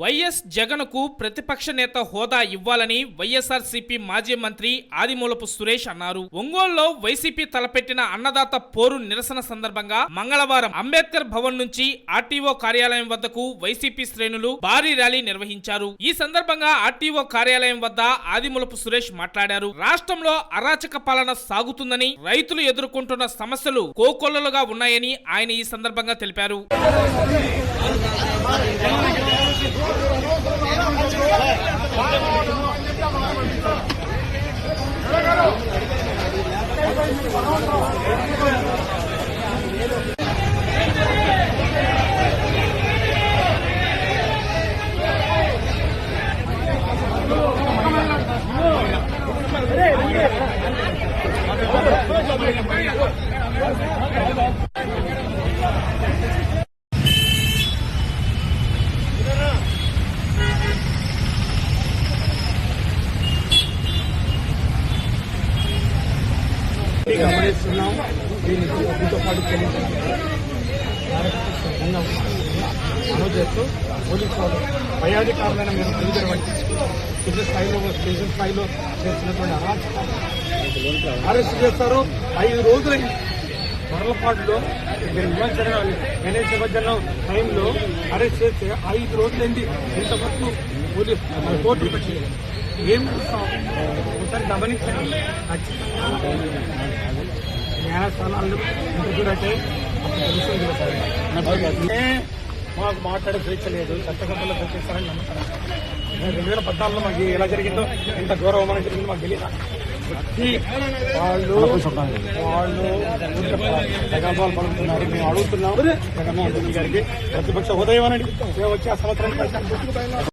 YS జగన్కు ప్రతిపక్ష నేత హోదా ఇవ్వాలని వైఎస్ఆర్సీపీ మాజీ మంత్రి ఆదిమూలపు సురేష్ అన్నారు. ఒంగోలులో వైసీపీ తలపెట్టిన అన్నదాత పోరు నిరసన సందర్భంగా మంగళవారం అంబేద్కర్ భవన్ నుంచి ఆర్టీఓ కార్యాలయం వద్దకు వైసీపీ శ్రేణులు భారీ ర్యాలీ నిర్వహించారు. ఈ సందర్భంగా ఆర్టీఓ కార్యాలయం వద్ద ఆదిమూలపు సురేష్ మాట్లాడారు. రాష్ట్రంలో అరాచక పాలన సాగుతుందని రైతులు ఎదుర్కొంటున్న సమస్యలు కోకొల్లలుగా ఉన్నాయని ఆయన ఈ సందర్భంగా తెలిపారు. Hey, hey, hey. గమనిస్తున్నాం. దీనికి దీంతో పాటు చెల్లించాలి చేస్తూ పోలీసు వాళ్ళు పై అధికారులైన మేము తెలియజేయబట్టి కింద స్థాయిలో స్టేషన్ స్థాయిలో చేస్తున్నటువంటి అరాచకాలు అరెస్ట్ చేస్తారు. ఐదు రోజుల మరలపాటులో మీరు విమర్శన గణేష్ నిమజ్జనం టైంలో అరెస్ట్ చేస్తే ఐదు రోజులైంది ఇంతవరకు పోలీస్ కోర్టు పెట్టలేదు. ఏం చూస్తాం? ఒకసారి గమనించండి. ఖచ్చితంగా. న్యాయస్థానాలు. ఏ మాకు మాట్లాడే స్వేచ్ఛ లేదు చట్టసభలో ప్రశ్నిస్తారని నమ్ముతాను రెండు వేల పద్నాలుగులో మాకు ఎలా జరిగిందో ఎంత గౌరవమైన జరిగిందో మాకు తెలియదు వాళ్ళు వాళ్ళు జగన్మోహన్ పడుతున్నారు మేము అడుగుతున్నాం జగన్మోహన్ రెడ్డి గారికి ప్రతిపక్ష ఉదయం అని మేము వచ్చి ఆ సంవత్సరానికి